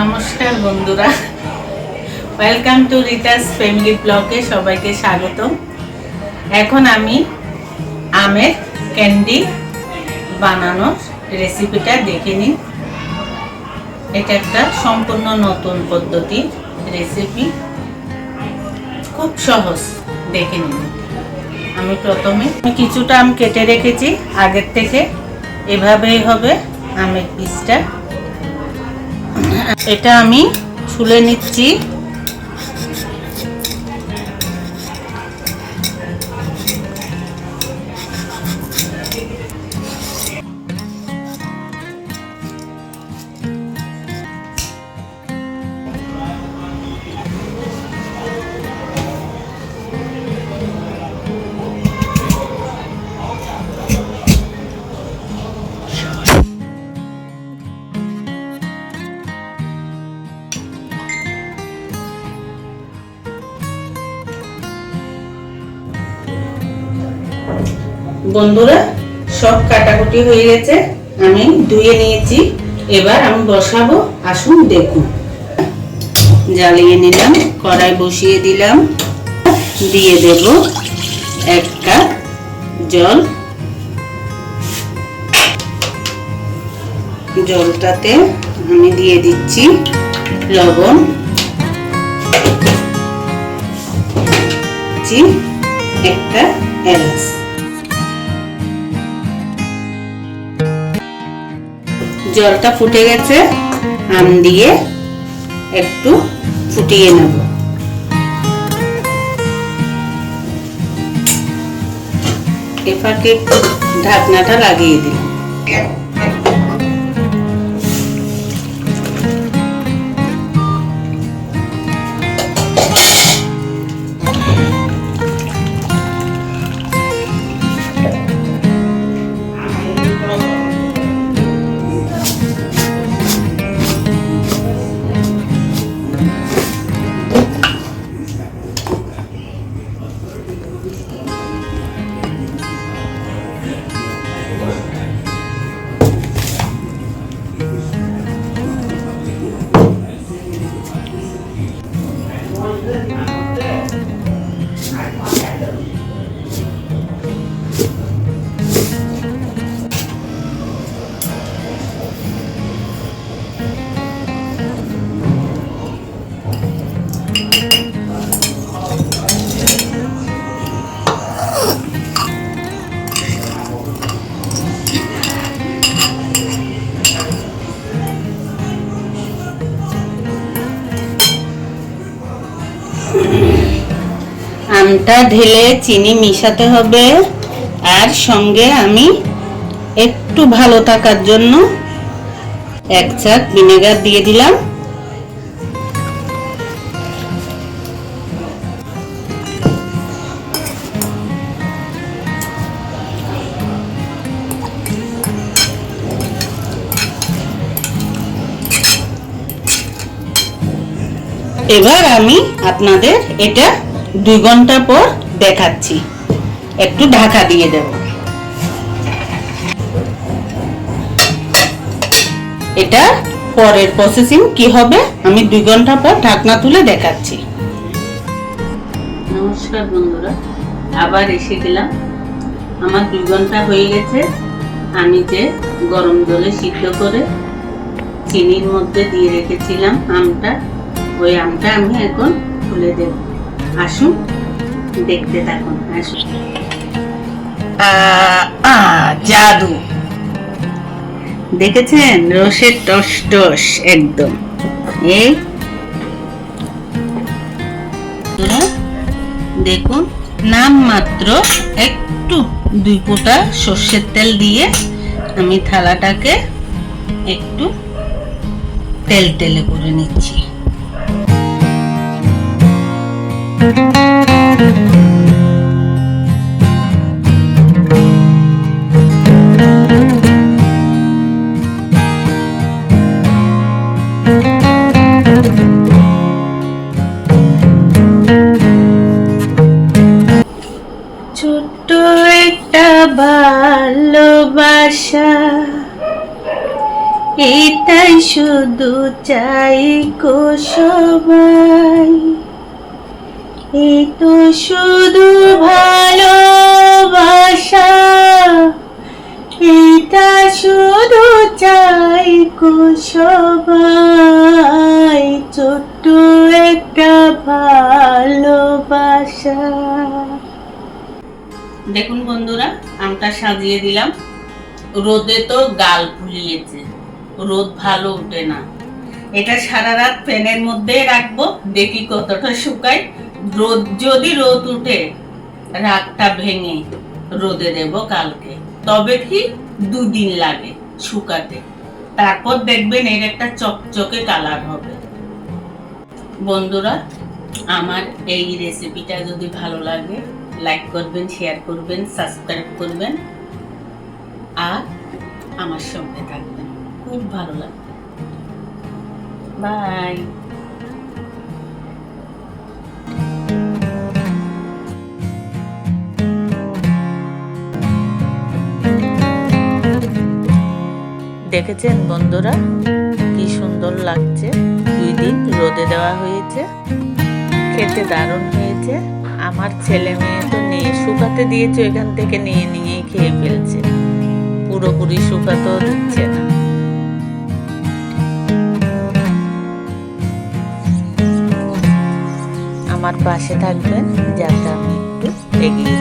নমস্কার বন্ধুরা। Welcome to রিতাস family ব্লগে সবাইকে স্বাগত এখন আমি আমের ক্যান্ডি বানানোর রেসিপিটা দেখে নিই। এটা একটা সম্পূর্ণ নতুন পদ্ধতি রেসিপি খুব সহজ দেখে নিন আমি প্রথমে কিছুটা আম কেটে রেখেছি, আগের থেকে। এভাবেই হবে আমের পিসটা এটা আমি ছুলে নিচ্ছি। বন্ধুরা, সব কাটাকুটি হয়ে গেছে। আমি ধুয়ে নিয়েছি। এবার আমি বসাবো আসুন দেখুন। জ্বালিয়ে নিলাম, কড়াই বসিয়ে দিলাম। দিয়ে দেব এক কাপ জল। জলটাতে আমি দিয়ে দিচ্ছি লবণ। একটা এলাচ। জলটা ফুটে গেছে আম দিয়ে একটু ফুটিয়ে নেব। এফাকে একটু ঢাকনাটা লাগিয়ে দিলাম। আমটা ঢেলে চিনি মিশাতে হবে আর সঙ্গে আমি একটু ভালো থাকার জন্য এক চাক ভিনেগার দিয়ে দিলাম। এবার আমি আপনাদের এটা দুই ঘণ্টা পর দেখাচ্ছি। একটু ঢাকা দিয়ে দেব। এটা পরের প্রসেসিং কি হবে? আমি দুই ঘণ্টা পর ঢাকনা তুলে দেখাচ্ছি। নমস্কার বন্ধুরা, আবার এসে গেলাম। আমার দুই ঘণ্টা হয়ে গেছে। আমি যে গরম জলে সিদ্ধ করে চিনির মধ্যে দিয়ে রেখেছিলাম আমটা, ওই আমটা আমি এখন খুলে দেব। আসুন দেখতে থাকুন আসুন। জাদু। দেখেছেন? রসের টস টস একদম। এই দেখুন নাম মাত্র একটু দুই ফোঁটা সর্ষের তেল দিয়ে আমি থালাটাকে একটু তেল তেলে করে নিচ্ছি। ভালোবাসা। এটাই শুধু চাই গো সবাই। তো শুধু ভালোবাসা, এটা শুধু চাই গো সবাই ছোট্ট একটা ভালোবাসা। দেখুন বন্ধুরা, আমটা সাজিয়ে দিলাম। রোদে তো গাল ফুলিয়েছে, রোদ ভালো উঠে না। এটা সারা রাত ফ্যানের মধ্যে রাখব, দেখি কতটা শুকায়। রোদ, যদি রোদ উঠে, রাতটা ভেঙে রোদে দেব কালকে। তবে কি দুদিন লাগে শুকাতে। তারপর দেখবেন এর একটা চকচকে কালার হবে। বন্ধুরা, আমার এই রেসিপিটা যদি ভালো লাগে লাইক করবেন শেয়ার করবেন সাবস্ক্রাইব করবেন, আর আমার সঙ্গে থাকবেন। খুব ভালো লাগবে। বাই দেখেছেন বন্ধুরা? কি সুন্দর লাগছে। দুই দিন রোদে দেওয়া হয়েছে। খেতে দারুণ হয়েছে। আমার ছেলে মেয়ে তো নিয়ে শুকাতে দিয়েছে এখান থেকে নিয়ে নিয়েই খেয়ে ফেলছে। পুরোপুরি শুকাতেও দিচ্ছে না। আমার পাশে থাকবেন, যাতে আমি একটু এগিয়ে